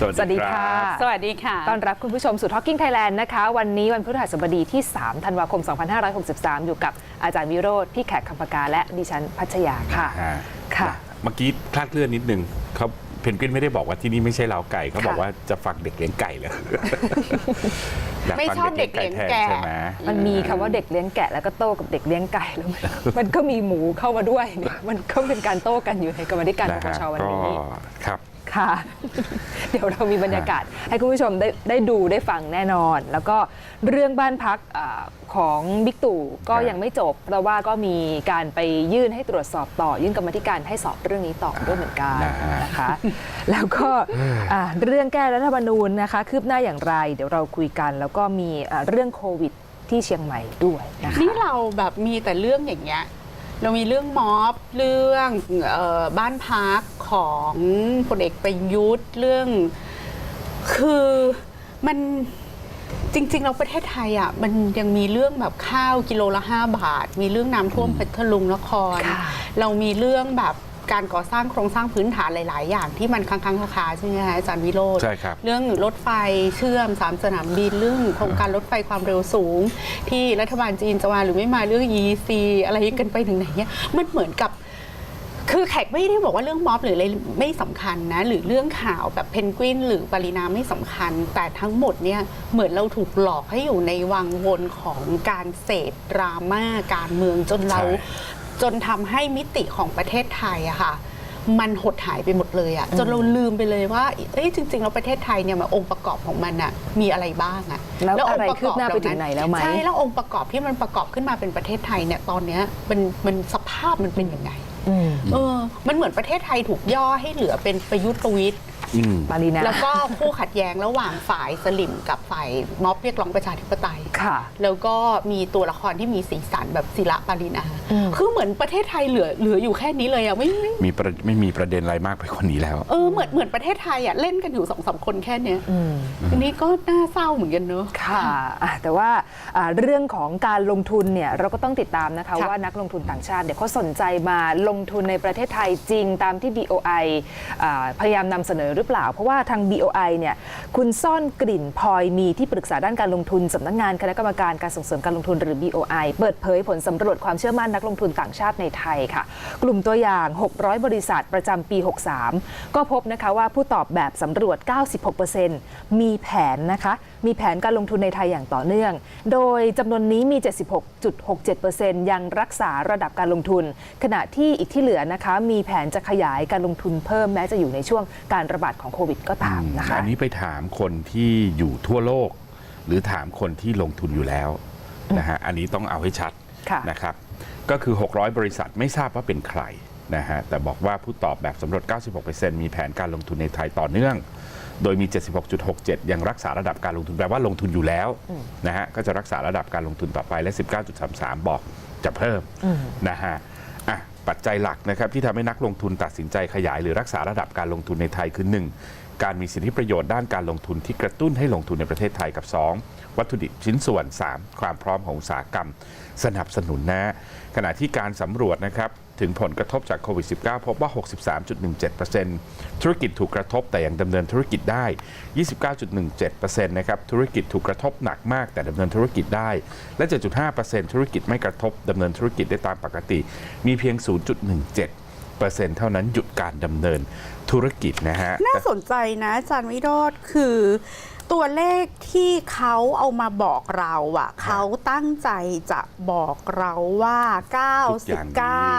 สวัสดีค่ะ สวัสดีค่ะ ต้อนรับคุณผู้ชมสู่ Talking Thailand นะคะ วันนี้วันพฤหัสบดีที่ 3 ธันวาคม 2563 อยู่กับอาจารย์วิโรธพี่แขกคำปากาและดิฉันพัชยาค่ะ อ่าค่ะนะเมื่อกี้คลาดเคลื่อนนิดนึงเขาเพนกวินไม่ได้บอกว่าที่นี่ไม่ใช่เล้าไก่เขาบอกค่ะว่าจะฝักเด็กเลี้ยงไก่เลยยากไม่ฟังชอบเด็กเลี้ยงแกะ ใช่ไหมมันมีคำว่าเด็กเลี้ยงแกะแล้วก็โต้กับเด็กเลี้ยงไก่แล้วมันมันก็มีหมูเข้ามาด้วยเนี่ยมันก็เป็นการโต้กันอยู่ในกรรมาธิการปนะปฮะชวันก็นี้ครับ ค่ะ เดี๋ยวเรามีบรรยากาศ ให้คุณผู้ชมได้ได้ดูได้ฟังแน่นอน แล้วก็เรื่องบ้านพักอาของบิ๊กตู่ก็ครับยังไม่จบ เพราะว่าก็มีการไปยื่นให้ตรวจสอบต่อ ยื่นกรรมาธิการให้สอบเรื่องนี้ต่อด้วยเหมือนกันนะฮะนะคะ แล้วก็อ่าเรื่องแก้รัฐธรรมนูญนะคะ คืบหน้าอย่างไร เดี๋ยวเราคุยกัน แล้วก็มีอ่าเรื่องโควิดที่เชียงใหม่ด้วยนะคะ นี่เราแบบมีแต่เรื่องอย่างเงี้ย เรามีเรื่องม็อบเรื่องเออบ้านพักของพลเอกประยุทธ์เรื่อง คือมันจริงๆเราประเทศไทยอะมันยังมีเรื่องแบบข้าวกิโลละ 5 บาท มีเรื่องน้ำท่วมพัทลุงนครค่ะเรามีเรื่องแบบ การก่อสร้างโครงสร้างพื้นฐานหลาย ๆ อย่างที่มันค้างๆคาๆใช่ไหมคะอาจารย์วิโรจน์ใช่ครับเรื่องรถไฟเชื่อมสามสนามบินเรื่องโครงการรถไฟความเร็วสูง ที่รัฐบาลจีนจะมาหรือไม่มาเรื่อง EC อะไรกันไปถึงไหนเนี่ยมันเหมือนกับคือแขกไม่ได้บอกว่าเรื่องม็อบหรืออะไรไม่สำคัญนะ หรือเรื่องข่าวแบบเพนกวินหรือปรินาไม่สำคัญ แต่ทั้งหมดเนี่ยเหมือนเราถูกหลอกให้อยู่ในวังวนของการเสพดราม่าการเมืองจนเราใช่ จนทำให้มิติของประเทศไทยอะค่ะ มันหดหายไปหมดเลยอะจนเราลืมไปเลยว่าเอ้ยจริงๆแล้วประเทศไทยเนี่ยมันองค์ประกอบของมันอะมีอะไรบ้างอะแล้วงอะไรค์ปคืบหน้าไปถึงไหนแล้วไหม ใช่แล้วองค์ประกอบที่มันประกอบขึ้นมาเป็นประเทศไทยเนี่ยตอนเนี้ยมันมันสภาพมันเป็นยังไงอืมเออ มันเหมือนประเทศไทยถูกย่อให้เหลือเป็นประยุทธ์ประวิตย อืม ปารีนาแล้วก็คู่ขัดแย้งระหว่างฝ่ายสลิมกับฝ่ายม็อบเรียกร้องประชาธิปไตย ค่ะ แล้วก็มีตัวละครที่มีสีสันแบบศิระปารินาอืม คือเหมือนประเทศไทยเหลือเหลืออยู่แค่นี้เลยอะไม่ไม่มีประไม่มีประเด็นอะไรมากไปกว่านี้แล้ว เออเหมือนเหมือนประเทศไทยอะเล่นกันอยู่สองสามคนแค่เนี้ยอืม อันนี้ก็น่าเศร้าเหมือนกันเนอะ ค่ะอะ แต่ว่าอ่าเรื่องของการลงทุนเนี่ยเราก็ต้องติดตามนะคะ ค่ะว่านักลงทุนต่างชาติเนี่ยเขาสนใจมาลงทุนในประเทศไทยจริงตามที่ BOI อ่าพยายามนำเสนอหรือเปล่า เพราะว่าทาง BOI เนี่ยคุณซ่อนกลิ่นพลอยมีที่ปรึกษาด้านการลงทุนสำนักงานคณะกรรมการการส่งเสริมการลงทุนหรือ BOI เปิดเผยผลสำรวจความเชื่อมั่นนักลงทุนต่างชาติในไทยค่ะ กลุ่มตัวอย่าง 600 บริษัทประจำปี 63 ก็พบนะคะว่าผู้ตอบแบบสำรวจ 96%มีแผนนะคะมีแผนการลงทุนในไทยอย่างต่อเนื่อง โดยจำนวนนี้มี 76.67%ยังรักษาระดับการลงทุน ขณะที่อีกที่เหลือนะคะ มีแผนจะขยายการลงทุนเพิ่มแม้จะอยู่ในช่วงการระบาดของโควิดก็ตามนะคะอันนี้ไปถามคนที่อยู่ทั่วโลก หรือถามคนที่ลงทุนอยู่แล้วนะฮะอันนี้ต้องเอาให้ชัดค่ะนะครับก็คือ 600 บริษัทไม่ทราบว่าเป็นใครนะฮะแต่บอกว่าผู้ตอบแบบสำรวจ 96%มีแผนการลงทุนในไทยต่อเนื่อง โดยมี 76.67 ยังรักษาระดับการลงทุนแปลว่าลงทุนอยู่แล้วนะฮะก็จะรักษาระดับการลงทุนต่อไปและ 19.33 บอกจะเพิ่มนะฮะอะปัจจัยหลักนะครับที่ทำให้นักลงทุนตัดสินใจขยายหรือรักษาระดับการลงทุนในไทยคือ 1. การมีสิทธิประโยชน์ด้านการลงทุนที่กระตุ้นให้ลงทุนในประเทศไทยกับ 2. วัตถุดิบชิ้นส่วน 3. ความพร้อมของอุตสาหกรรม สนับสนุนนะขณะที่การสำรวจนะครับ ถึงผลกระทบจากโควิด -19 พบว่า 63.17%ธุรกิจถูกกระทบแต่ยังดำเนินธุรกิจได้ 29.17%นะครับธุรกิจถูกกระทบหนักมากแต่ดำเนินธุรกิจได้ และ 7.5%ธุรกิจไม่กระทบดำเนินธุรกิจได้ตามปกติ มีเพียง 0.17%เท่านั้นหยุดการดำเนินธุรกิจนะฮะ น่าสนใจนะอาจารย์วิโรธคือ ตัวเลขที่เขาเอามาบอกเราอะเขาตั้งใจจะบอกเราว่า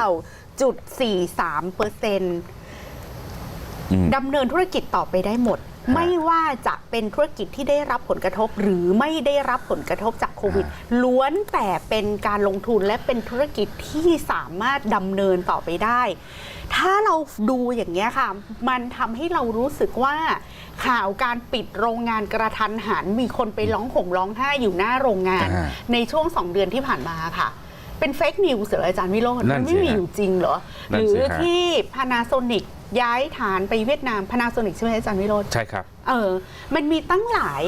99.43เปอร์เซ็นต์อืมดำเนินธุรกิจต่อไปได้หมดฮะไม่ว่าจะเป็นธุรกิจที่ได้รับผลกระทบ หรือไม่ได้รับผลกระทบจากโควิดฮะล้วนแต่เป็นการลงทุนและเป็นธุรกิจที่สามารถดำเนินต่อไปได้ ถ้าเราดูอย่างนี้ยค่ะ มันทำให้เรารู้สึกว่า ข่าวการปิดโรงงานกระทันหันมีคนไปร้องห่มร้องไห้อยู่หน้าโรงงาน อ่าในช่วงสองเดือนที่ผ่านมาค่ะ เป็นเฟกนิวส์เหรออาจารย์วิโรจน์นั่มันนสิไม่มีฮะอยู่จริงเหรอ นั่หนรืสิอฮะ ที่ Panasonic ย้ายฐานไปเวียดนาม Panasonic ใช่ไหมอาจารย์วิโรจน์ ใช่ครับ เออ มันมีตั้งหลาย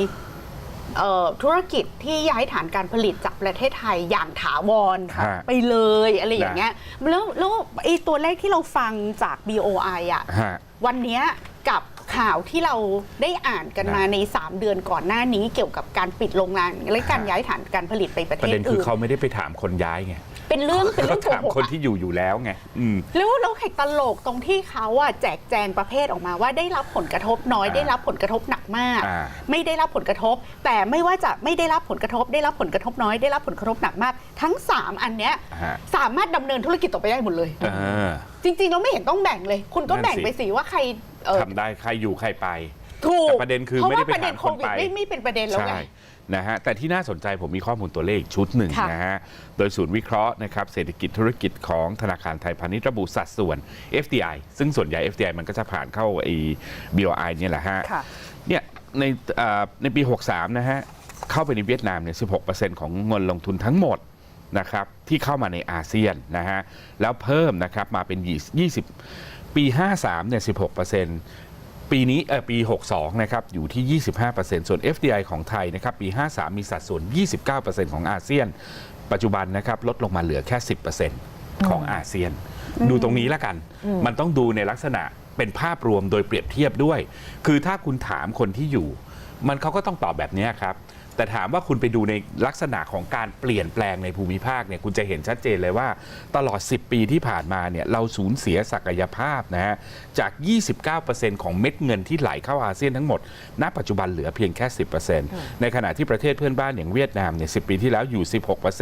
เอ่อธุรกิจที่ย้ายฐานการผลิตจากประเทศไทยอย่างถาวรฮะไปเลยอะไรอย่างเงี้ย แล้วแล้วไอ้ตัวเลขที่เราฟังจาก BOI อะฮะ วันเนี้ยกับ ข่าวที่เราได้อ่านกันมาใน 3 เดือนก่อนหน้านี้เกี่ยวกับการปิดโรงงานและการย้ายฐานการผลิตไปประปเทระศเด็นคืออื่นเขาไม่ได้ไปถามคนย้ายไงเป็นเรื่องเป็นเรื่องโกเขาถามหกคนอะที่อยู่อยู่แล้วไงอืม แล้วแล้วแขกตลกตรงที่เขาอะแจกแจงประเภทออกมาว่าได้รับผลกระทบน้อยอ่าได้รับผลกระทบหนักมาก อ่า ไม่ได้รับผลกระทบ แต่ไม่ว่าจะไม่ได้รับผลกระทบ ได้รับผลกระทบน้อยได้รับผลกระทบหนักมาก ทั้ง 3 อันเนี้ยฮะสามารถดำเนินธุรกิจต่อไปได้หมดเลย เออ จริงๆเราไม่เห็นต้องแบ่งเลย คุณก็นั่นแบ่งสิไปสิว่าใคร เออ ทำได้ใครอยู่ใครไป ถูกแต่ประเด็นคือเพราะไม่ได้ว่าไปประเด็นถามโคคนวิดไป ไม่ไม่เป็นประเด็นแล้วไง ใช่นะฮะแต่ที่น่าสนใจผมมีข้อมูลตัวเลขชุดหนึ่งค่ะ นะฮะโดยศูนย์วิเคราะห์นะครับเศรษฐกิจธุรกิจของธนาคารไทยพาณิชย์ระบุสัดส่วน FDI ซึ่งส่วนใหญ่ FDI มันก็จะผ่านเข้าไอ้ BOI เนี่ยแหละฮะ ค่ะ เนี่ยในเอ่อในปี 63 นะฮะ เข้าไปในเวียดนามเนี่ย 16%ของเงินลงทุนทั้งหมดนะครับที่เข้ามาในอาเซียนนะฮะ แล้วเพิ่มนะครับมาเป็น 20 ปี 53เนี่ย16%ปีนี้เออปี 62 นะครับ อยู่ที่ 25%ส่วน FDI ของไทยนะครับ ปี 53 มีสัดส่วน 29%ของอาเซียน ปัจจุบันนะครับ ลดลงมาเหลือแค่ 10%ของอาเซียน ดูตรงนี้ละกัน มันต้องดูในลักษณะเป็นภาพรวมโดยเปรียบเทียบด้วย คือถ้าคุณถามคนที่อยู่ มันเขาก็ต้องตอบแบบนี้ครับ แต่ถามว่าคุณไปดูในลักษณะของการเปลี่ยนแปลงในภูมิภาคเนี่ยคุณจะเห็นชัดเจนเลยว่าตลอด 10 ปีที่ผ่านมาเนี่ยเราสูญเสียศักยภาพนะฮะจาก 29%ของเม็ดเงินที่ไหลเข้าอาเซียนทั้งหมด ณ ปัจจุบันเหลือเพียงแค่ 10%ในขณะที่ประเทศเพื่อนบ้านอย่างเวียดนามเนี่ย 10 ปีที่แล้วอยู่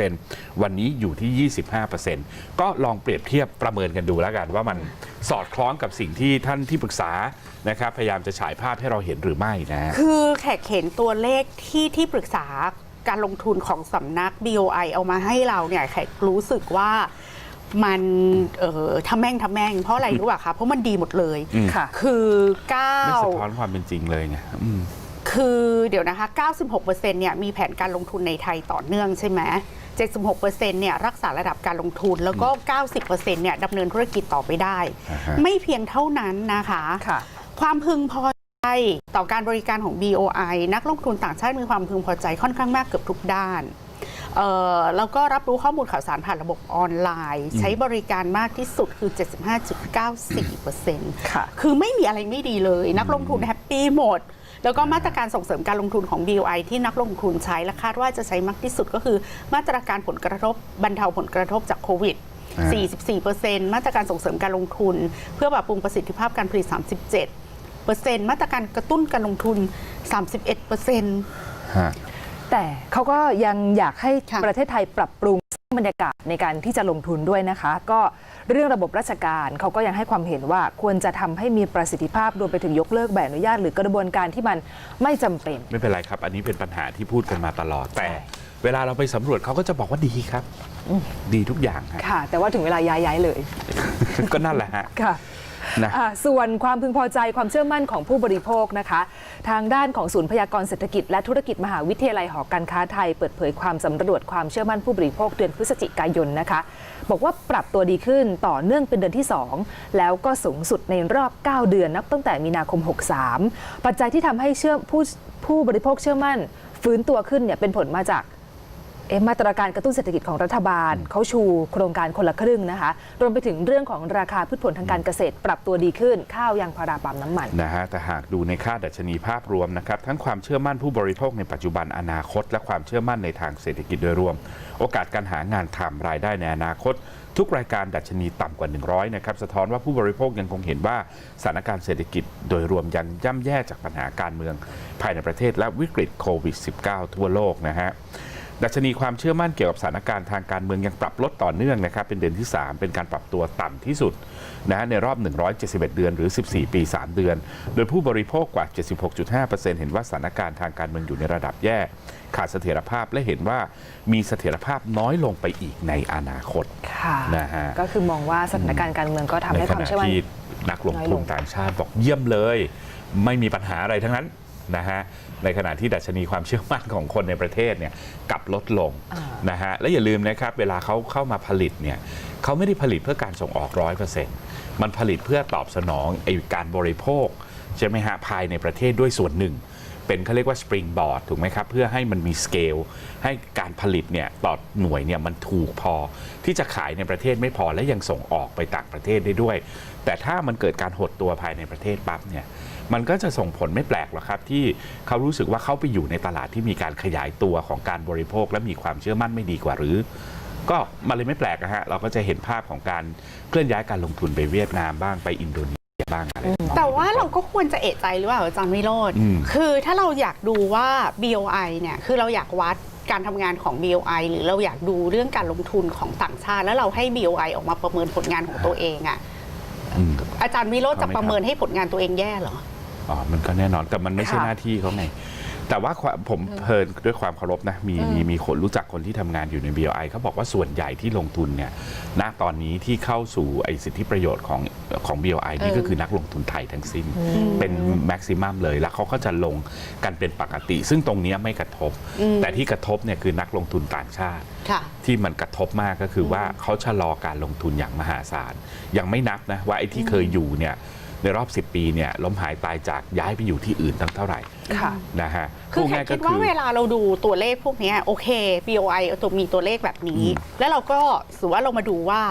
16%วันนี้อยู่ที่ 25%ก็ลองเปรียบเทียบประเมินกันดูแล้วกันว่ามันสอดคล้องกับสิ่งที่ท่านที่ปรึกษานะครับพยายามจะฉายภาพให้เราเห็นหรือไม่นะฮะ คือแขกเห็นตัวเลขที่ที่ปรึกษาการลงทุนของสำนัก BOI เอามาให้เราเนี่ยแขกรู้สึกว่ามันเออทำแม่งทำแม่งเพราะอะไรรู้ป่ะคะเพราะมันดีหมดเลยอืม ค่ะ คือเก้า ไม่สะท้อนความเป็นจริงเลยไงอืม คือเดี๋ยวนะคะ 96%เนี่ยมีแผนการลงทุนในไทยต่อเนื่องใช่ไหม76%เนี่ยรักษาระดับการลงทุนแล้วก็ 90%เนี่ยดำเนินธุรกิจต่อไปได้ อ่าฮะ ไม่เพียงเท่านั้นนะคะ ค่ะ ความพึงพอใจต่อการบริการของ BOI นักลงทุนต่างชาติมีความพึงพอใจค่อนข้างมากเกือบทุกด้านเอ่อแล้วก็รับรู้ข้อมูลข่าวสารผ่านระบบออนไลน์ ใช้บริการมากที่สุดคือ 75.94%ค่ะคือไม่มีอะไรไม่ดีเลย นักลงทุนแฮปปี้หมด แล้วก็มาตรการส่งเสริมการลงทุนของ BOI ที่นักลงทุนใช้และคาดว่าจะใช้มากที่สุดก็คือ มาตรการผลกระทบบรรเทาผลกระทบจากโควิดอ่า44%มาตรการส่งเสริมการลงทุน เพื่อปรับปรุงประสิทธิภาพการผลิต 37 มาตรการกระตุ้นการลงทุน 31%ฮะ แต่เขาก็ยังอยากให้ค่ะ ประเทศไทยปรับปรุงบรรยากาศในการที่จะลงทุนด้วยนะคะ ก็เรื่องระบบราชการเขาก็ยังให้ความเห็นว่าควรจะทำให้มีประสิทธิภาพรวมไปถึงยกเลิกใบอนุญาต หรือกระบวนการที่มันไม่จำเป็น ไม่เป็นไรครับ อันนี้เป็นปัญหาที่พูดกันมาตลอด แต่ เวลาเราไปสำรวจเขาก็จะบอกว่าดีครับ ดีทุกอย่างฮะ ค่ะ แต่ว่าถึงเวลาย้ายย้ายเลย ก็นั่นแหละฮะ ค่ะ นะอ่าส่วนความพึงพอใจความเชื่อมั่นของผู้บริโภคนะคะ ทางด้านของศูนย์พยากรณ์เศรษฐกิจและธุรกิจมหาวิทยาลัยหอการค้าไทย เปิดเผยความสำรวจความเชื่อมั่นผู้บริโภคเดือนพฤศจิกายนนะคะ บอกว่าปรับตัวดีขึ้นต่อเนื่องเป็นเดือนที่ 2 แล้วก็สูงสุดในรอบ 9 เดือนนับตั้งแต่มีนาคม 63 ปัจจัยที่ทำให้เชื่อผู้ผู้บริโภคเชื่อมั่น ฟื้นตัวขึ้นเนี่ยเป็นผลมาจาก เอ๊ะมาตรการกระตุ้นเศรษฐกิจของรัฐบาลเขาชูโครงการคนละครึ่งนะคะ รวมไปถึงเรื่องของราคาพืชผลทางการเกษตร ปรับตัวดีขึ้น ข้าวยางพาราปาล์มน้ำมันนะฮะแต่หากดูในค่าดัชนีภาพรวมนะครับ ทั้งความเชื่อมั่นผู้บริโภคในปัจจุบันอนาคต และความเชื่อมั่นในทางเศรษฐกิจโดยรวม โอกาสการหางานทำรายได้ในอนาคต ทุกรายการดัชนีต่ำกว่า 100นะครับสะท้อนว่าผู้บริโภคยังคงเห็นว่าสถานการณ์เศรษฐกิจโดยรวมยังย่ำแย่จากปัญหาการเมือง ภายในประเทศและวิกฤตโควิด -19 ทั่วโลกนะฮะ ดัชนีความเชื่อมั่นเกี่ยวกับสถานการณ์ทางการเมืองยังปรับลดต่อเนื่องนะครับเป็นเดือนที่ 3 เป็นการปรับตัวต่ำที่สุดนะฮะในรอบ 171 เดือนหรือ 14 ปี 3 เดือน โดยผู้บริโภคกว่า 76.5%เห็นว่าสถานการณ์ทางการเมืองอยู่ในระดับแย่ ขาดเสถียรภาพและเห็นว่ามีเสถียรภาพน้อยลงไปอีกในอนาคตค่ะนะฮะก็คือมองว่าสถานการณ์การเมืองก็ทำในให้ขความณะเชื่อมั่นที่นักลงทุนน้อยลงต่างชาติบอกเยี่ยมเลย ไม่มีปัญหาอะไรทั้งนั้นนะฮะ ในขณะที่ดัชนีความเชื่อมั่นของคนในประเทศเนี่ยกลับลดลงอ่านะฮะและอย่าลืมนะครับเวลาเขาเข้ามาผลิตเนี่ยเขาไม่ได้ผลิตเพื่อการส่งออกร้อยเปอร์เซ็นต์มันผลิตเพื่อตอบสนองไอการบริโภคใช่ไหมฮะภายในประเทศด้วยส่วนหนึ่งเเป็นเขาเรียกว่าสปริงบอร์ดถูกไหมครับ เพื่อให้มันมีสเกลให้การผลิตเนี่ยต่อหน่วยเนี่ยมันถูกพอ ที่จะขายในประเทศไม่พอและยังส่งออกไปต่างประเทศได้ด้วย แต่ถ้ามันเกิดการหดตัวภายในประเทศปั๊บเนี่ย มันก็จะส่งผลไม่แปลกหรอกครับ ที่เขารู้สึกว่าเขาไปอยู่ในตลาดที่มีการขยายตัวของการบริโภค และมีความเชื่อมั่นไม่ดีกว่าหรือ ก็มันเลยไม่แปลกนะฮะเราก็จะเห็นภาพของการเคลื่อนย้ายการลงทุนไปเวียดนามบ้างไปอินโดนีเซียบ้างอะไรแต่ว่าเราก็ควรจะเอะใจหรือเปล่าอาจารย์วิโรธอืม คือถ้าเราอยากดูว่า BOI เนี่ย คือเราอยากวัดการทำงานของ BOI หรือเราอยากดูเรื่องการลงทุนของต่างชาติ แล้วเราให้ BOI ออกมาประเมินผลงานของตัวเองอะอืม อาจารย์วิโรธจะเอาไหมครับประเมินให้ผลงานตัวเองแย่เหรอ อ๋อมันก็แน่นอนแต่มันไม่ใช่ค่ะหน้าที่เขาไง แต่ว่าความผมเพลินด้วยความเคารพนะ มีมีมีคนรู้จักคนที่ทำงานอยู่ใน BOI เขาบอกว่าส่วนใหญ่ที่ลงทุนเนี่ยณตอนนี้ที่เข้าสู่ไอ้สิทธิประโยชน์ของของ BOI นี่เออก็คือนักลงทุนไทยทั้งสิ้น เป็นแม็กซิมัมเลยแล้วเขาก็จะลงกันเป็นปกติ ซึ่งตรงเนี้ยไม่กระทบ แต่ที่กระทบเนี่ยคือนักลงทุนต่างชาติ ค่ะ ที่มันกระทบมากก็คือว่าเขาชะลอการลงทุนอย่างมหาศาลยังไม่นับนะว่าไอ้ที่เคยอยู่เนี่ย ในรอบ 10 ปีเนี่ยล้มหายตายจากย้ายไปอยู่ที่อื่นตั้งเท่าไหร่ค่ะนะฮะคือพูดแขง่ายกก็คิดว่าเวลาเราดูตัวเลขพวกเนี้ยโอเค BOI เอาตัวมีตัวเลขแบบนี้ แล้วเราก็สือว่าเรามาดูว่า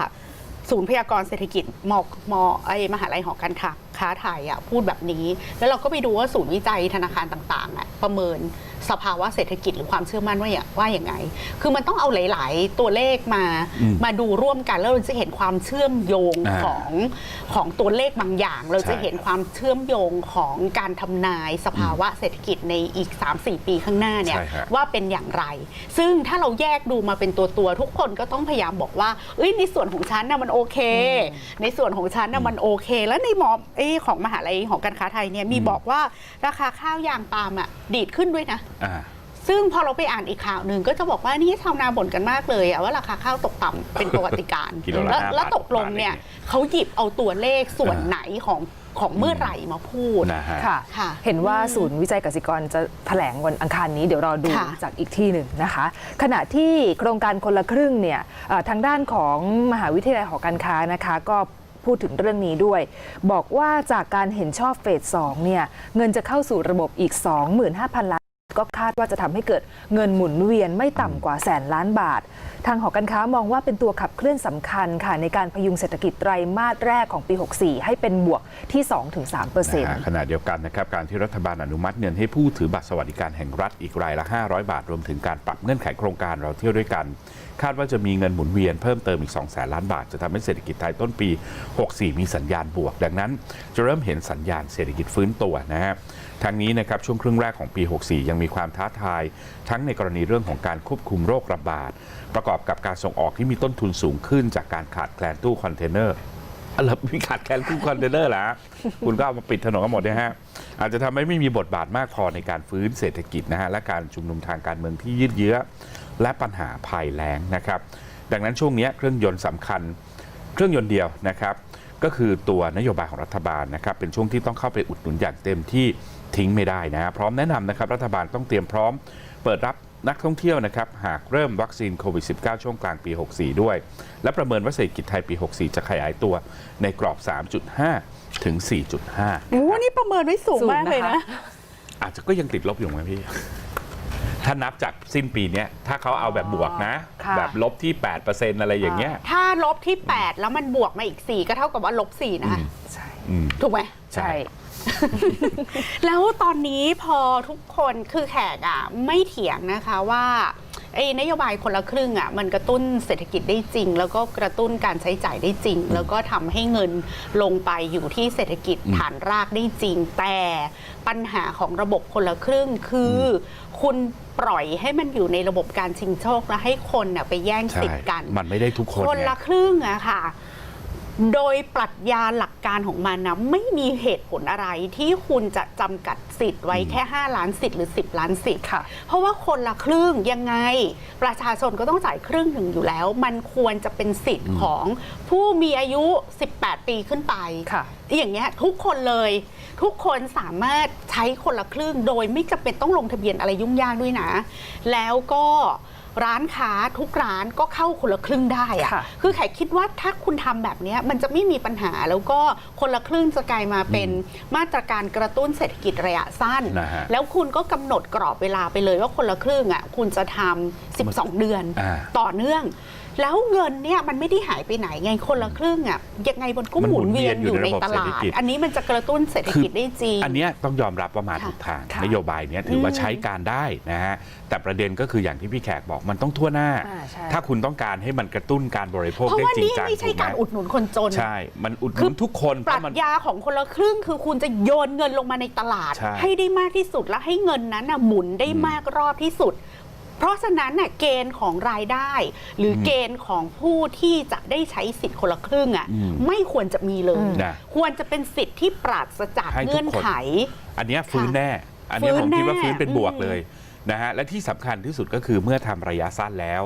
ศูนย์พยากรณ์เศรษฐกิจมมไอมหาลัยหอการค้าค้าไทยอะพูดแบบนี้ แล้วเราก็ไปดูว่าศูนย์วิจัยธนาคารต่างๆอะประเมิน สภาวะเศรษฐกิจหรือความเชื่อมั่นว่าอย่างว่าอย่างไง คือมันต้องเอาหลาย ๆ ตัวเลขมาอืมมาดูร่วมกันแล้วเราจะเห็นความเชื่อมโยงอ่าของของตัวเลขบางอย่าง เราจะใช่เห็นความเชื่อมโยงของการทำนายสภาวะเศรษฐกิจในอีก 3-4 ปีข้างหน้าเนี่ยใช่ฮะว่าเป็นอย่างไร ซึ่งถ้าเราแยกดูมาเป็นตัวตัวๆทุกคนก็ต้องพยายามบอกว่าเอ้ยในส่วนของฉันน่ะมันโอเค ในส่วนของฉันน่ะมันโอเค แล้วในมอบเอ้ยของมหาลัยของการค้าไทยเนี่ยมีบอกว่าราคาข้าวยางปาล์มอะดีดขึ้นด้วยนะ อ่า ซึ่งพอเราไปอ่านอีกข่าวหนึ่งก็จะบอกว่านี่ชาวนาบ่นกันมากเลยอะว่าราคาข้าวตกต่ำเป็นประวัติการณ์ กิโลละแล้วห้าแล้วบาทตกลงเนี่ยบาทเองเขาหยิบเอาตัวเลขส่วนอ่าไหนของของเมื่อไหร่มาพูด นะฮะ ค่ะ ค่ะเห็นว่าศูนย์วิจัยกสิกรจะแถลงวันอังคารนี้เดี๋ยวรอดูค่ะ จากอีกที่หนึ่งนะคะ ขณะที่โครงการคนละครึ่งเนี่ยเอ่อทางด้านของมหาวิทยาลัยหอการค้านะคะ ก็พูดถึงเรื่องนี้ด้วย บอกว่าจากการเห็นชอบเฟส2เนี่ยเงินจะเข้าสู่ระบบอีก 25,000 ล้าน ก็คาดว่าจะทำให้เกิดเงินหมุนเวียนไม่ต่ำกว่าแสนล้านบาท ทางหอการค้ามองว่าเป็นตัวขับเคลื่อนสำคัญค่ะในการพยุงเศรษฐกิจไตรมาสแรกของปี 64 ให้เป็นบวกที่ 2-3%นะฮะขณะเดียวกันนะครับการที่รัฐบาลอนุมัติเงินให้ผู้ถือบัตรสวัสดิการแห่งรัฐอีกรายละ 500 บาท รวมถึงการปรับเงื่อนไขโครงการเราเที่ยวด้วยกัน คาดว่าจะมีเงินหมุนเวียนเพิ่มเติมอีก 2 แสนล้านบาท จะทำให้เศรษฐกิจไทยต้นปี 64 มีสัญญาณบวก ดังนั้น จะเริ่มเห็นสัญญาณเศรษฐกิจฟื้นตัวนะฮะ ทางนี้นะครับช่วงครึ่งแรกของปี 64 ยังมีความท้าทาย ทั้งในกรณีเรื่องของการควบคุมโรคระบาด ประกอบกับการส่งออกที่มีต้นทุนสูงขึ้น จากการขาดแคลนตู้คอนเทนเนอร์อะไรมีขาดแคลนตู้คอนเทนเนอร์เหรอฮะคุณก็เอามาปิดถนนกันหมดนี่ยฮะอาจจะทำให้ไม่มีบทบาทมากพอในการฟื้นเศรษฐกิจนะฮะและการชุมนุมทางการเมืองที่ยืดเยื้อ และปัญหาภัยแล้งนะครับ ดังนั้นช่วงนี้เครื่องยนต์สำคัญ เครื่องยนต์เดียวนะครับก็คือตัวนโยบายของรัฐบาลนะครับเป็นช่วงที่ต้องเข้าไปอุดหนุนอย่างเต็มที่ ทิ้งไม่ได้นะฮะพร้อมแนะนำนะครับรัฐบาลต้องเตรียมพร้อม เปิดรับนักท่องเที่ยวนะครับหากเริ่มวัคซีนโควิด -19 ช่วงกลางปี 64 ด้วย และประเมินว่าเศรษฐกิจไทยปี 64 จะขยายตัวในกรอบ 3.5 ถึง 4.5โอ้นี่ประเมินไว้สูงสูงมากเลยนะคะนะ อาจจะก็ยังติดลบอยู่ไหมพี่ ถ้านับจากสิ้นปีเนี้ยถ้าเขาเอาแบบบวกนะ ค่ะ แบบลบที่ 8%อะไรอย่างเงี้ย ถ้าลบที่ 8 แล้วมันบวกมาอีก 4 ก็เท่ากับว่าลบ4นะคะใช่ อืม ถูกไหม ใช่ แล้วตอนนี้พอทุกคนคือแขกอะไม่เถียงนะคะว่าไอ้นโยบายคนละครึ่งอะมันกระตุ้นเศรษฐกิจได้จริง แล้วก็กระตุ้นการใช้จ่ายได้จริง แล้วก็ทำให้เงินลงไปอยู่ที่เศรษฐกิจฐานรากได้จริง แต่ปัญหาของระบบคนละครึ่งคือ คุณปล่อยให้มันอยู่ในระบบการชิงโชคแล้วให้คนน่ะไปแย่งใช่สิทธิ์กัน มันไม่ได้ทุกคนคนไงละครึ่งอะค่ะ โดยปรัชญาหลักการของมันนะไม่มีเหตุผลอะไรที่คุณจะจำกัดสิทธิ์ไว้แค่ 5 ล้านสิทธิ์หรือ 10 ล้านสิทธิ์ค่ะเพราะว่าคนละครึ่งยังไง ประชาชนก็ต้องจ่ายครึ่งหนึ่งอยู่แล้ว มันควรจะเป็นสิทธิ์ของผู้มีอายุ 18 ปีขึ้นไปค่ะอย่างเงี้ยทุกคนเลยทุกคนสามารถใช้คนละครึ่งโดยไม่จำเป็นต้องลงทะเบียนอะไรยุ่งยากด้วยนะ แล้วก็ ร้านค้าทุกร้านก็เข้าคนละครึ่งได้อะค่ะคือแขกคิดว่าถ้าคุณทำแบบเนี้ยมันจะไม่มีปัญหาแล้วก็คนละครึ่งจะกลายมาเป็นมาตรการกระตุ้นเศรษฐกิจระยะสั้น นะฮะแล้วคุณก็กำหนดกรอบเวลาไปเลยว่าคนละครึ่งอะคุณจะทำ12 เดือน อ่า ต่อเนื่อง แล้วเงินเนี่ยมันไม่ได้หายไปไหนไงคนละครึ่งอะยังไงมันก็มันหหมุมุนนเวีเวียยนนออยู่ยู่ในในระบบตลาเศรษฐดกิจอันนี้มันจะกระตุ้นเศรษฐกิจได้จริง อันเนี้ยต้องยอมรับว่ามาถูกทางค่ะนโยบายเนี้ยถือว่าใช้การได้นะฮะแต่ประเด็นก็คืออย่างที่พี่แขกบอกมันต้องทั่วหน้าอ่าใช่ถ้าคุณต้องการให้มันกระตุ้นการบริโภคเพราะได้ว่าจริงนี่จังไม่ใช่ถูกไหมการอุดหนุนคนจนใช่ มันอุดหคืนุอนทุกคนเพปรัราะชมันญาของคนละครึ่งคือคุณจะโยนเงินลงมาในตลาดใช่ให้ได้มากที่สุดและให้เงินนั้นน่ะหมุนได้อืมมากรอบที่สุด เพราะฉะนั้นน่ะเกณฑ์ของรายได้ หรืออมเกณฑ์ของผู้ที่จะได้ใช้สิทธิ์คนละครึ่งอะอืมไม่ควรจะมีเลย นะควรจะเป็นสิทธิ์ที่ปราศจากให้ทุกคน เงื่อนไข อันเนี้ยฟื้นแน่ อันเนี้ยฟื้ผนมคิดว่าแน่ฟื้นเป็นบวกอืมเลยนะฮะ และที่สำคัญที่สุดก็คือเมื่อทำระยะสั้นแล้ว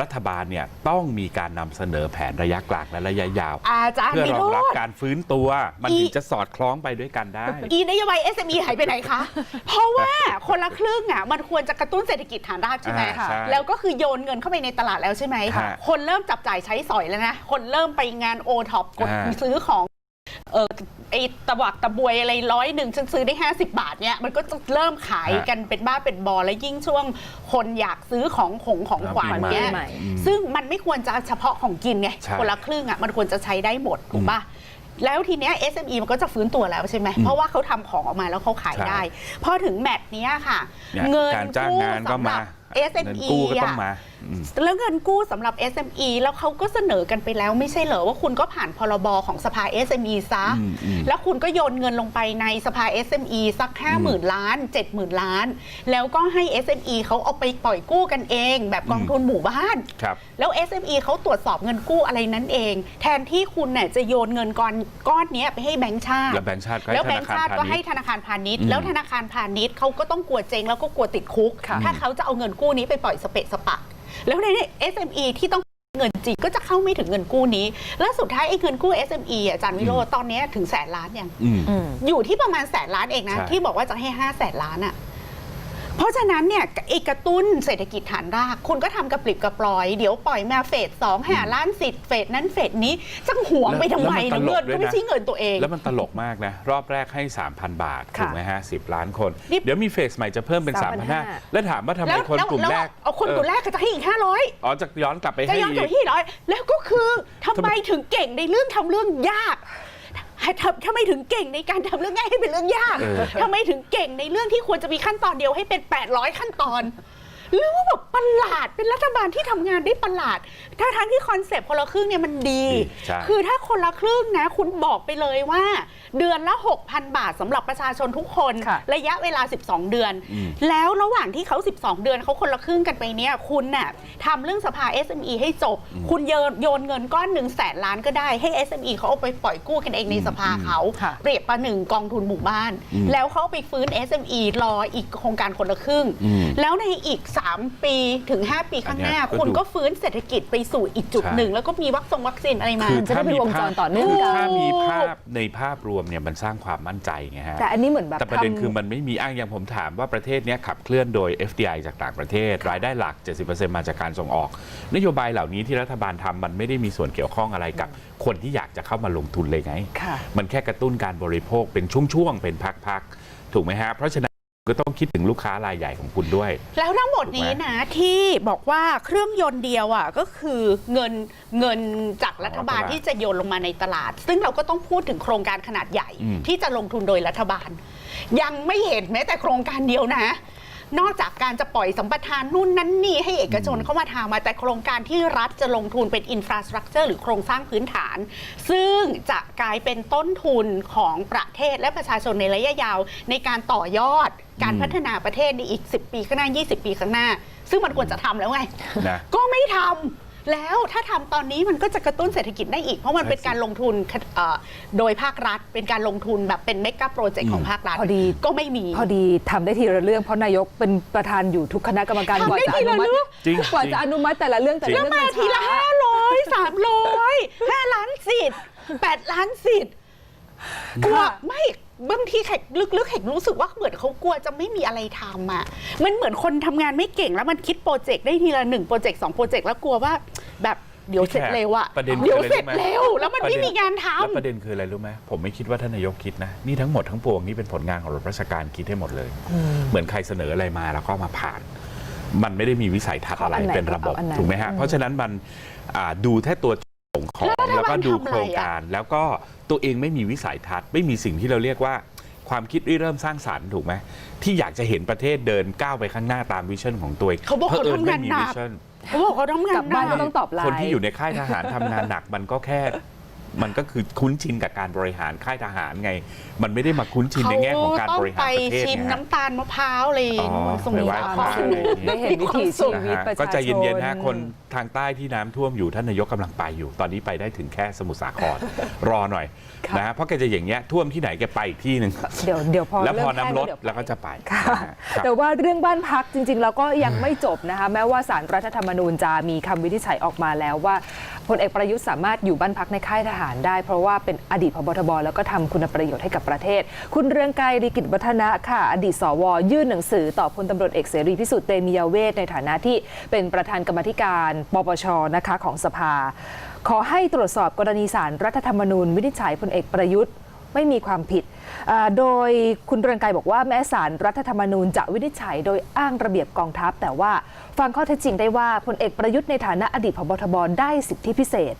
รัฐบาลเนี่ยต้องมีการนำเสนอแผนระยะกลางและระยะยาวอาจารย์เพื่อวิรโรองรับจน์การฟื้นตัว มันอีถึงจะสอดคล้องไปด้วยกันได้ อีนโยบาย SME หายไปไหนคะ เพราะว่าคนละครึ่งอะมันควรจะกระตุ้นเศรษฐกิจฐานรากใช่ไหมอ่าใช่แล้วก็คือโยนเงินเข้าไปในตลาดแล้วใช่ไหมค่ะคนเริ่มจับจ่ายใช้สอยแล้วนะคนเริ่มไปงานโอท็อปกดอ่าซื้อของ เออไอตะวักตะบวยอะไรร้อยหนึ่งฉันซื้อได้ 50 บาทเนี่ยมันก็จะเริ่มขายกันเป็นบ้าเป็นบอแล้วยิ่งช่วงคนอยากซื้อของขงของขวัญปีใหม่เนี่ยปีใหม่ซึ่งมันไม่ควรจะเฉพาะของกินไงใช่คนละครึ่งอะมันควรจะใช้ได้หมดถูกปะแล้วทีเนี้ย SME มันก็จะฟื้นตัวแล้วใช่ไหม เพราะว่าเขาทำของออกมาแล้วเขาขายใช่ได้ พอถึงแมตช์เนี้ยค่ะเนี่ยเงินการจ้างกู้งานก็สำหมารับเงิน SME กู้ก็ต้องอะมาอืมแล้วเงินกู้สำหรับ SME แล้วเขาก็เสนอกันไปแล้วไม่ใช่เหรอว่าคุณก็ผ่านพรบของสภา SME ซะอืมอืมแล้วคุณก็โยนเงินลงไปในสภา SME สัก 5 0,000 ล้าน 70,000 ล้าน แล้วก็ให้ SME เขาเอาไปปล่อยกู้กันเอง แบบกองทุนหมู่บ้านครับแล้ว SME เขาตรวจสอบเงินกู้อะไรนั้นเอง แทนที่คุณเนี่ยจะโยนเงินก้อนก้อนเนี้ยไปให้แบงก์ชาติ แล้วแบงก์ชาติก็ให้แล้วธแบงนาก์คารชาติพาก็ณิให้ชย์ธนาคารพาณิชย์อืมแล้วธนาคารพาณิชย์เขาก็ต้องกลัวเจ๊งแล้วก็กลัวติดคุกค่ะถ้าเขาจะเอาเงินกู้นี้ไปปล่อยสเปะสปะ แล้วใน SME ที่ต้องเงินจริงก็จะเข้าไม่ถึงเงินกู้นี้ แล้วสุดท้ายไอ้เงินกู้ SME อะอาจารย์วิโรจน์ตอนเนี้ยถึงแสนล้านยังอืมอืมอยู่ที่ประมาณแสนล้านเองนะใช่ที่บอกว่าจะให้ห้าแสนล้านอะ่ะ เพราะฉะนั้นเนี่ยไอกระตุ้นเศรษฐกิจฐานราก คุณก็ทำกระปริบกระปลอย เดี๋ยวปล่อยมาเฟสสองหาล้านสิทธิ์เฟสนั้นเฟสนี้จังหวงไปทำไมแล้วนะมันตลเงิกนด้ก็วยไม่นะใช่เงินตัวเอง แล้วมันตลกมากนะ รอบแรกให้ 3,000 บาท ค่ะถูกไหมฮะสิล้านคน นี่ เดี๋ยวมีเฟสใหม่จะเพิ่มเป็น 3,500 3,500แล้วถามว่าทำไมแล้วคนแล้วกลุ่มแล้วแรกเอาคนกลุ่มแรกก็จะให้อีกห้าร้อยอ๋อจะย้อนกลับไปจะให้ย้อนกลับอีก ที่ร้อยแล้วก็คือทำทำไมไมถึงเก่งในเรื่องทำเรื่องยาก ทำทำไมถึงเก่งในการทำเรื่องง่ายให้เป็นเรื่องยากเออทำไมถึงเก่งในเรื่องที่ควรจะมีขั้นตอนเดียวให้เป็น 800 ขั้นตอน หรือว่าแบบประหลาดเป็นรัฐบาลที่ทำงานได้ประหลาดถ้าทั้งที่คอนเซปต์คนละครึ่งเนี่ยมันดี ดีใช่ คือถ้าคนละครึ่งนะ คุณบอกไปเลยว่า เดือนละ 6,000 บาทสำหรับประชาชนทุกคนค่ะ ระยะเวลา 12 เดือน อืม แล้วระหว่างที่เขา 12 เดือนเขาคนละครึ่งกันไปเนี่ย คุณน่ะทำเรื่องสภา SME ให้จบ คุณโยนโยนเงินก้อนหนึ่งแสนล้านก็ได้ให้ SME เขาเอาไปปล่อยกู้กันเองในสภาเขา ค่ะ เปรียบประหนึ่งกองทุนหมู่บ้านอืมแล้วเขาเอาไปฟื้น SME รออีกโครงการคนละครึ่ง อืม แล้วในอีก3 ปีถึง 5 ปีข้างหน้า อันเนี้ยก็คุณดูก็ฟื้นเศรษฐกิจไปสู่อีกจุดใช่หนึ่ง แล้วก็มีวัคซงวัคซีนอะไรมา คือจะได้ถ้าเป็นมีวงจภารพต่อเนื่องกัน ถ้ามีภาพในภาพรวมเนี่ยมันสร้างความมั่นใจไงฮะ แต่อันนี้เหมือนแบบแต่ประเด็นทำ คือมันไม่มีอ้างอย่างผมถามว่าประเทศเนี้ยขับเคลื่อนโดย FDI จากต่างประเทศ รายได้หลัก 70%มาจากการส่งออก นโยบายเหล่านี้ที่รัฐบาลทำมันไม่ได้มีส่วนเกี่ยวข้องอะไรกับ คนที่อยากจะเข้ามาลงทุนเลยไง ค่ะ มันแค่กระตุ้นการบริโภคเป็นช่วงๆเป็นพักๆถูกไหมฮะเพราะฉะนั้น ก็ต้องคิดถึงลูกค้ารายใหญ่ของคุณด้วย แล้วทั้งหมดนี้นะที่บอกว่าเครื่องยนต์เดียวอะก็คือเงินเงินจากรัฐบาลรัฐบาลที่จะโยนลงมาในตลาด ซึ่งเราก็ต้องพูดถึงโครงการขนาดใหญ่ อืม ที่จะลงทุนโดยรัฐบาล ยังไม่เห็นแม้แต่โครงการเดียวนะ นอกจากการจะปล่อยสัมปทานนู่นนั่นนี่ให้เอกชนเข้ามาทำมาแต่โครงการที่รัฐจะลงทุนเป็นอินฟราสตรักเจอร์หรือโครงสร้างพื้นฐาน ซึ่งจะกลายเป็นต้นทุนของประเทศและประชาชนในระยะยาวในการต่อยอด การอืมพัฒนาประเทศในอีก 10 ปีข้างหน้า 20 ปีข้างหน้า ซึ่งมันควรจะทำแล้วไง นะก็ไม่ทำแล้วถ้าทำตอนนี้มันก็จะกระตุ้นเศรษฐกิจได้อีก เพราะมันเป็นใช่สิการลงทุนเอ่อโดยภาครัฐ เป็นการลงทุนแบบเป็นเมกะโปรเจกต์ของภาครัฐพอดี ก็ไม่มีพอดีทำได้ทีละเรื่องเพราะนายกเป็นประธานอยู่ทุกคณะกรรมการทำกว่าได้จะทีอนุละมัติเรื่องจริงกว่าจริงจะอนุมัติแต่ละเรื่องแต่ละแล้วเรื่องมามันทีละช้าห้าร้อยสามร้อยห้าล้านสิทธิ์แปดล้านสิทธิ์กลัวไม่ บางทีแขกลึกๆแขกรู้สึกว่าเหมือนเขากลัวจะไม่มีอะไรทำอะ มันเหมือนคนทำงานไม่เก่งแล้วมันคิดโปรเจกต์ได้ทีละหนึ่งโปรเจกต์สองโปรเจกต์แล้วกลัวว่า แบบเดี๋ยวเสร็จเร็วอะประเด็นคือเดี๋ยวอะไรเสร็จรู้ไหมเร็ว แล้วมันไม่มีงานทำ แล้วประเด็นคืออะไรรู้ไหมผมไม่คิดว่าท่านนายกคิดนะ นี่ทั้งหมดทั้งปวงนี่เป็นผลงานของรัฐราชการคิดให้หมดเลย เหมือนใครเสนออะไรมาแล้วก็มาผ่าน มันไม่ได้มีวิสัยทัศน์อะไรเอาอันไหนเป็นระบบเอาอันไหน ถูกไหมฮะเพราะฉะนั้นมันอ่าดูแค่ตัว ส่งของแล้วรัฐบาลแล้วก็ดูทำอะไรโครงการ แล้วก็ตัวเองไม่มีวิสัยทัศน์ไม่มีสิ่งที่เราเรียกว่าความคิดริเริ่มสร้างสรรค์ถูกไหมที่อยากจะเห็นประเทศเดินก้าวไปข้างหน้าตามวิชั่นของตัวเองเขาบอกเขาผญทำงานไม่มีหนักวิชั่นเขาบอกเขาทำงานกลับบ้านหก็นัต้องตอบไลน์คนที่อยู่ในค่ายทหารทำงานหนักมันก็แค่ มันก็คือคุ้นชินกับการบริหารค่ายทหารไง มันไม่ได้มาคุ้นชินในแง่ของการบริหารประเทศเขาต้องไปชิมไงฮะน้ำตาลมะพร้าวอะไรอ๋อส่งไปไหว้สาพระคอะไรอย่างเงี้ยได้เห็นวิถีชีวิตนะฮะประชาชน ก็ใจเย็นๆนะคนทางใต้ที่น้ำท่วมอยู่ท่านนายกกำลังไปอยู่ ตอนนี้ไปได้ถึงแค่สมุทรสาคร รอหน่อยค่ะ นะฮะเพราะแกจะอย่างเงี้ยท่วมที่ไหนแกไปอีกที่หนึ่งเดี๋ยวเดี๋ยวพอแล้วพอเริ่มน้ำแห้งลดเดี๋ยว แล้วก็จะไปค่ะนะฮะครับ แต่ว่าเรื่องบ้านพักจริงๆ แล้วก็ยังไม่จบนะคะ แม้ว่าสารรัฐธรรมนูญจะมีคำวินิจฉัยออกมาแล้วว่า พลเอกประยุทธ์สามารถอยู่บ้านพักในค่ายทหารได้ เพราะว่าเป็นอดีตพบทบ แล้วก็ทำคุณประโยชน์ให้กับประเทศ คุณเรืองไกรลีกิจวัฒนะค่ะ อดีตสว ยื่นหนังสือต่อพลตำรวจเอกเสรีพิสุทธิ์เตมียเวทในฐานะที่เป็นประธานกรรมธิการปปชนะคะของสภา ขอให้ตรวจสอบกรณีสารรัฐธรรมนูญวินิจฉัยพลเอกประยุทธ์ ไม่มีความผิดอ่าโดยคุณเรืองไกรบอกว่าแม้สารรัฐธรรมนูญจะวินิจฉัยโดยอ้างระเบียบกองทัพ แต่ว่าฟังข้อเท็จจริงได้ว่าพลเอกประยุทธ์ในฐานะอดีตพบทบได้สิทธิพิเศษ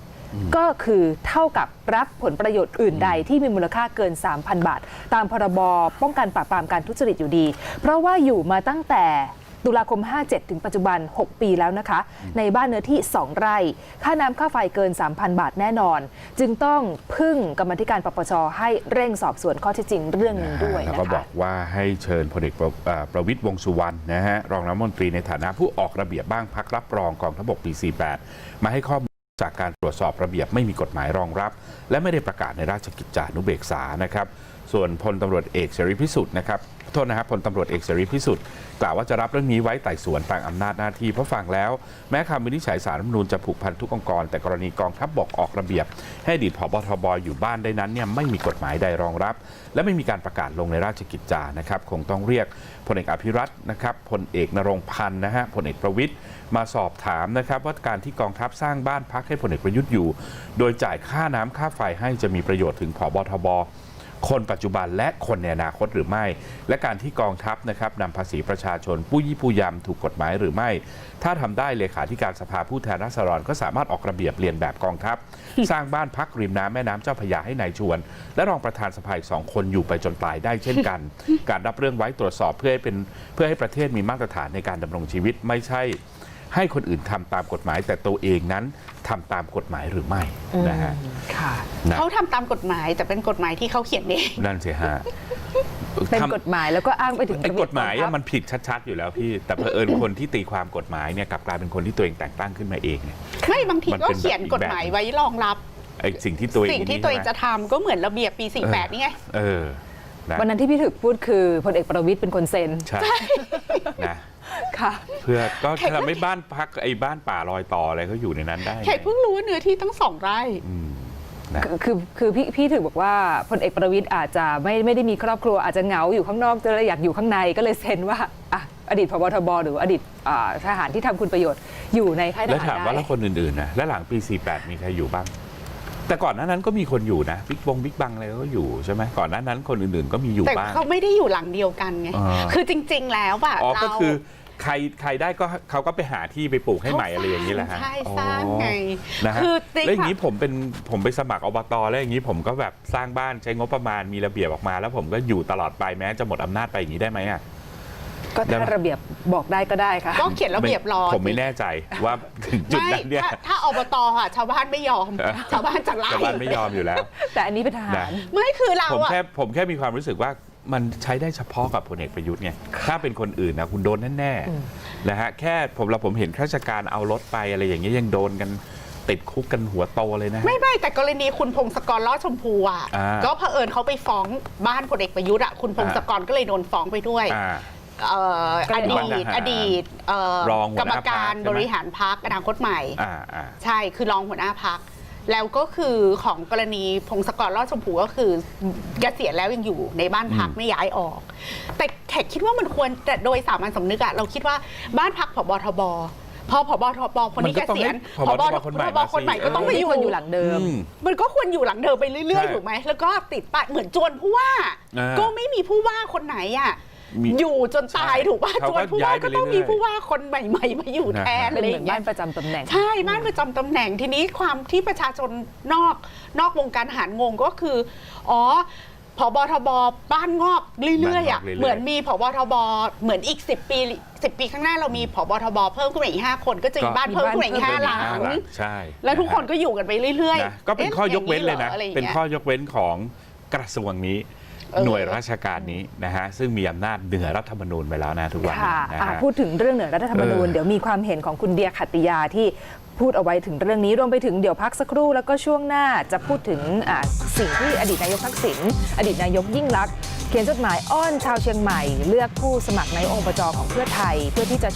ก็คือเท่ากับรับผลประโยชน์อื่นใดที่มีมูลค่าเกิน 3,000 บาท ตามพรบป้องกันปราบปรามการทุจริตอยู่ดี เพราะว่าอยู่มาตั้งแต่ ตุลาคม 57 ถึงปัจจุบัน 6 ปีแล้วนะคะ ในบ้านเนื้อที่ 2 ไร่ ค่าน้ำค่าไฟเกิน 3,000 บาทแน่นอน จึงต้องพึ่งกรรมาธิการปปชให้เร่งสอบสวนข้อเท็จจริงเรื่องนี้ด้วยแล้วนะก็บคะอกว่าให้เชิญพลเอกประเอ่อประวิตยวงษ์สุวรรณนะฮะรองรัฐมนตรีในฐานะผู้ออกระเบียบบ้างพักรับรองกองทัพบกปี 48 มาให้ข้อมูลจากการตรวจสอบระเบียบไม่มีกฎหมายรองรับ และไม่ได้ประกาศในราชกิจจานุเบกษานะครับ ส่วนพลตำรวจเอกเสรีพิสุทธิ์นะครับโทษนะครับพลตำรวจเอกเสรีพิสุทธิ์กล่าวว่าจะรับเรื่องนี้ไว้ไต่สวนตามอำนาจหน้าที่เพราะฟังแล้วแม้คำวินิจฉัยสารรัฐมนูญจะผูกพันทุกองค์กร แต่กรณีกองทัพบกออกระเบียบ ให้อดีตผบทบอยู่บ้านได้นั้นเนี่ยไม่มีกฎหมายใดรองรับ และไม่มีการประกาศลงในราชกิจจานะครับคงต้องเรียกพลเอกอภิรัตน์นะครับพลเอกนรงพันธ์นะฮะพลเอกประวิตยมาสอบถามนะครับว่าการที่กองทัพสร้างบ้านพักให้พลเอกประยุทธ์อยู่ โดยจ่ายค่าน้ำค่าไฟให้จะมีประโยชน์ถึงผบทบ คนปัจจุบันและคนในอนาคตหรือไม่ และการที่กองทัพนะครับนำภาษีประชาชนผู้ยี่ผู้ยำถูกกฎหมายหรือไม่ ถ้าทำได้เลขาธิการสภาผู้แทนราษฎรก็สามารถออกระเบียบเรียนแบบกองทัพ สร้างบ้านพักริมน้ำแม่น้ำเจ้าพระยาให้นายชวน และรองประธานสภาอีกสองคนอยู่ไปจนตายได้เช่นกัน การรับเรื่องไว้ตรวจสอบเพื่อให้เป็นเพื่อให้ประเทศมีมาตรฐานในการดำรงชีวิตไม่ใช่ ให้คนอื่นทำตามกฎหมาย แต่ตัวเองนั้นทำตามกฎหมายหรือไม่นะฮะค่ะนะเขาทำตามกฎหมายแต่เป็นกฎหมายที่เขาเขียนเองนั่นสิฮะเป็นทำกฎหมายแล้วก็อ้างไปถึงไอ้ระเบีกบฎหมายกองทัอะพมันผิดชัดๆอยู่แล้วพี่ แต่เผอิญคนที่ตีความกฎหมายเนี่ยกลับกลายเป็นคนที่ตัวเองแต่งตั้งขึ้นมาเองเนี่ยไม่บางทีมันก็เป็นแบบเขียนกฎหมายไว้รองรับไอ้สิ่งที่ตัวเองสิ่งที่ตัวเองจะทำก็เหมือนระเบียบปี 48 นี่ไงเออนะวันนั้นที่พี่ถึกพูดคือพลเอกประวิตยเป็นคนเซ็นใช่นะ ค่ะเพื่อก็ทำให้บ้านพักไอ้บ้านป่าลอยต่ออะไรเขาอยู่ในนั้นได้แขกเพิ่งรู้ว่าเนื้อที่ตั้งสองไร่ อืมนะ คือคือคือพี่พี่ถึงบอกว่าพลเอกประวิตยอาจจะไม่ไม่ได้มีครอบครัวอาจจะเหงาอยู่ข้างนอกจะเลยอยากอยู่ข้างในก็เลยเซ็นว่าอะอดีตพบทบหรืออดีตอ่าทหารที่ทำคุณประโยชน์อยู่ในค่ายทแล้วหารถามว่าได้แล้วคนอื่นๆนะและหลังปี 48 มีใครอยู่บ้าง แต่ก่อนหน้านั้นก็มีคนอยู่นะบิ๊กบงบิ๊กบังอะไรก็อยู่ใช่ไหมก่อนหน้านั้นคนอื่นๆก็มีอยู่แต่บ้าง เขาไม่ได้อยู่หลังเดียวกันไงอ่าคือจริง ๆ แล้วอะอ๋อเรา ก็คือ ใครใครได้ก็เขาก็ไปหาที่ไปปลูกให้ใหม่อะไรอย่างนี้แหละฮะใช่สร้างไงนะฮะคือจริงแล้วอย่างนี้ค่ะผมเป็นผมไปสมัครอบตแล้วอย่างนี้ผมก็แบบสร้างบ้านใช้งบประมาณมีระเบียบออกมา แล้วผมก็อยู่ตลอดไปแม้จะหมดอำนาจไปอย่างนี้ได้ไหมอะ ก็ถ้าระเบียบบอกได้ก็ได้ค่ะ ก็เขียนระเบียบรอผมไม่แน่ใจว่าถึงจุดไม่นั้นเนี่ยถ้าถ้าอบตอะชาวบ้านไม่ยอมเออชาวบ้านจะไล่ชาวบ้านไม่ยอมอยู่แล้ว แต่อันนี้เป็นทหาร นะ ไม่คือเราผมอะแค่ผมแค่มีความรู้สึกว่า มันใช้ได้เฉพาะกับพลเอกประยุทธ์ไง ถ้าเป็นคนอื่นนะคุณโดนแน่ๆนะฮะแค่ผมเราผมเห็นข้าราชการเอารถไปอะไรอย่างเงี้ยยังโดนกันติดคุกกันหัวโตเลยนะฮะไม่ไม่แต่กรณีคุณพงศกรลอดชมพูอะ อ่าก็เผอิญเขาไปฟ้องบ้านพลเอกประยุทธ์อะคุณพงศกรก็เลยโดนฟ้องไปด้วยอ่าเอ่อก็อเลยดีวันทตหารอดีตเอ่อรองหักรวหรมน้าพรรคการใช่ไหมบริหารพักอนาคตใหม่ อ่าอ่า ใช่ คือรองหัวหน้าพัก แล้วก็คือของกรณีพงศกรรอดชมพูก็คือเกษียณแล้วยังอยู่ในบ้านพักอืมไม่ย้ายออก แต่แขกคิดว่ามันควรแต่โดยสามัญสำนึกอะเราคิดว่าบ้านพักผบทบพอผบทบคนนี้มันก็เกต้องษียณให้ผบทบคนใหม่ผบคนใหม่มาสิก็ต้องไปไม่อควรยู่อยู่หลังเดิมอืมมันก็ควรอยู่หลังเดิมไปเรื่อยใช่ๆถูกไหมแล้วก็ติดป้ายเหมือนจวนผู้ว่าอ่าก็ไม่มีผู้ว่าคนไหนอะ มีอยู่จนตายใช่ถูกป่ะเขาจก็วนผู้ว่าย้ายไปก็ต้องเรื่มีอยๆผู้ว่าคนใหม่ ๆ มาอยู่แทนนะฮะอะเป็นไรเหอมือนย่างเงี้บ้ายนประจำตำแหน่ง ใช่บ้านประจำตำแหน่งทีนี้ความที่ประชาชนนอกนอกวงการทหารงงก็คือ อ๋อผบทบบ้านงอกเรื่อยๆอะบ้านงอกเรื่อยๆเหมือนมีผบทบเหมือนอีก 10 ปี 10 ปีข้างหน้าเรามีผบทบเพิ่มขึ้นมาอีก 5 คนก็จะมีก็บ้านเพิ่มขึ้นมาอีกห้าหลังห้าหลังใช่แล้วทุกคนก็อยู่กันไปเรื่อยนะก็เป็นข้อยกเว้นเลยนะอ๊อย่างเป็นหรอข้อยกเว้นของกระทรวงนี้เออ หน่วยราชการนี้นะฮะซึ่งมีอำนาจเหนือรัฐธรรมนูญไปแล้วนะทุกวันค่ะนี้นะอะฮะ พูดถึงเรื่องเหนือรัฐธรรมนูญเออเดี๋ยวมีความเห็นของคุณเดียขัตติยาที่พูดเอาไว้ถึงเรื่องนี้รวมไปถึงเดี๋ยวพักสักครู่แล้วก็ช่วงหน้าจะพูดถึงอะสิ่งที่อดีตนายกทักษิณอดีตนายกยิ่งลักษณ์เขียนจดหมายอ้อนชาวเชียงใหม่ เลือกผู้สมัครนายกองค์ประจของเพื่อไทยเพื่อที่จะช่วย